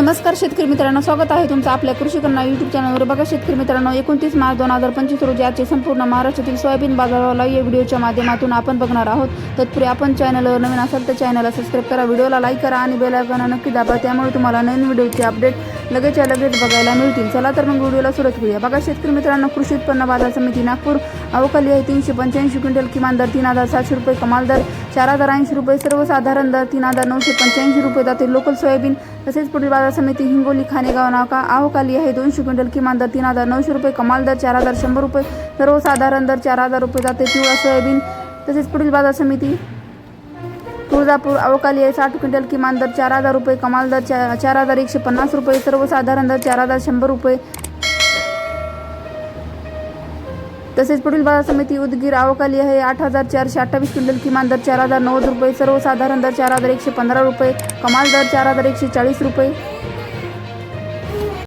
नमस्कार शेतकरी मित्रांनो स्वागत आहे तुमचं आपल्या कृषी कन्या यूट्यूब चॅनलवर बघा शेतकरी मित्रांनो एकोणतीस मार्च दोन हजार पंचवीस रोजी आजचे संपूर्ण महाराष्ट्रातील सोयाबीन बाजाराला या व्हिडिओच्या माध्यमातून आपण बघणार आहोत. तत्पूर्वी आपण चॅनलवर नवीन असाल तर चॅनलला सबस्क्राईब करा व्हिडिओला लाईक करा आणि बेल आयकॉनला नक्की दाबा. त्यामुळे तुम्हाला नवीन व्हिडिओचे अपडेट लगेचच्या लगेच बघायला मिळतील. चला तर मग व्हिडिओला सुरुवात करूया. बघा शेतकरी मित्रांनो कृषी उत्पन्न बाजार समिती नागपूर. अवकाली आहे तीनशे पंच्याऐंशी क्विंटल किमान दर तीन हजार सातशे रुपये कमाल दर चार हजार ऐंशी रुपये सर्वसाधारण दर तीन हजार नऊशे पंच्याऐंशी रुपये जाते लोकल सोयाबीन. तसेच पुढील बाजार समिती हिंगोली खानेगाव नाका. अहोकाली आहे दोनशे क्विंटल किमान दर तीन हजार नऊशे रुपये कमाल दर चार हजार शंभर रुपये सर्वसाधारण दर चार हजार रुपये जाते पिवळा सोयाबीन. तसेच पुढील बाजार समिती तुळजापूर अवकाली आहे. साठ क्विंटल किमान दर चार हजार रुपये कमाल दर चा चार हजार एकशे पन्नास रुपये सर्वसाधारण दर चार हजार शंभर रुपये. तसेच पुढील बाजार समिती उदगीर अवकाली आहे. आठ हजार चारशे अठ्ठावीस क्विंटल किमान दर चार हजार नव्वद रुपये सर्वसाधारण दर चार हजार एकशे पंधरा रुपये कमाल दर चार हजार एकशे चाळीस रुपये.